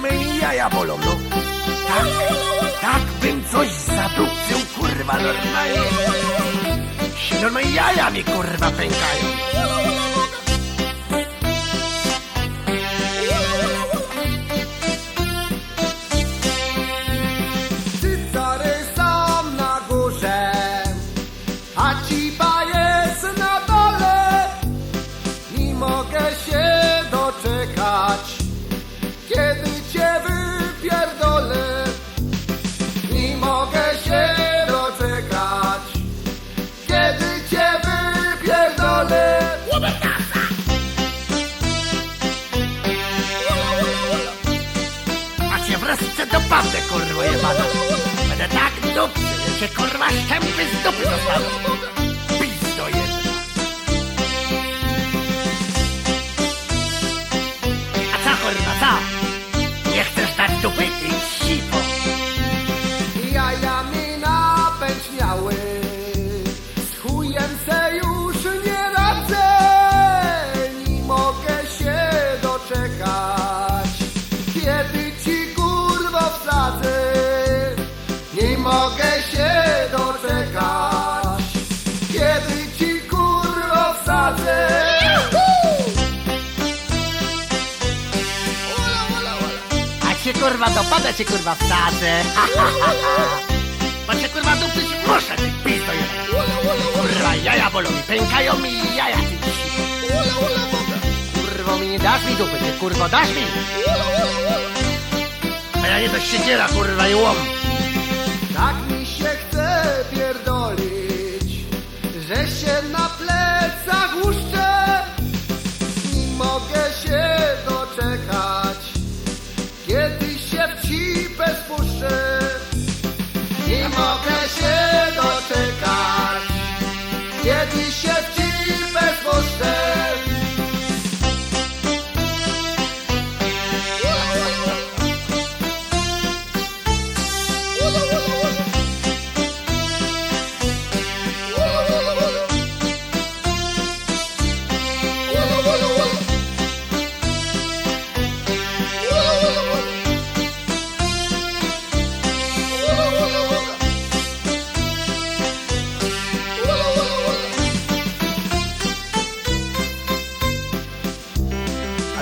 no mnie jaja bolą, no. Tak, tak bym coś zadupcył, kurwa, normalnie. Się Normalnie jaja mi, kurwa, pękają. Cię wreszcie dopadnę, kurwa, jebana. Będę tak dupcy, że kurwa, szczępy z dupy dostaną. Cię, kurwa, dopadę cię, kurwa, wsadzę. Bo cię, kurwa, dupy muszę, ty pizdo jedna. Kurwa, jaja bolą mi, pękają mi jaja, ty sipo. Kurwo mi nie dasz mi dupy, ty kurwo dasz mi? A ja nie to siedziera, kurwa i łom. Tak mi się chce pierdolić, że się na plecach łuszczę.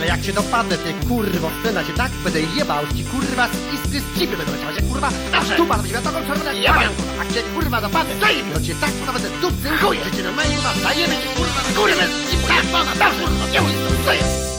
Ale jak cię dopadnę, ty kurwo, syna cię tak będę jebał, ci kurwa z iskry z cipy będą leciały, cię kurwa, Dobrze. tupa, to światową czerwonę Jebam. kurwa, jak cię kurwa dopadnę, zajmie, to cię tak kurwa będę dupcy chuj, że cię normalnie kurwa zajemy cię kurwa, kurwa, z cipy, jebana, dobrze, nie mój, to jest.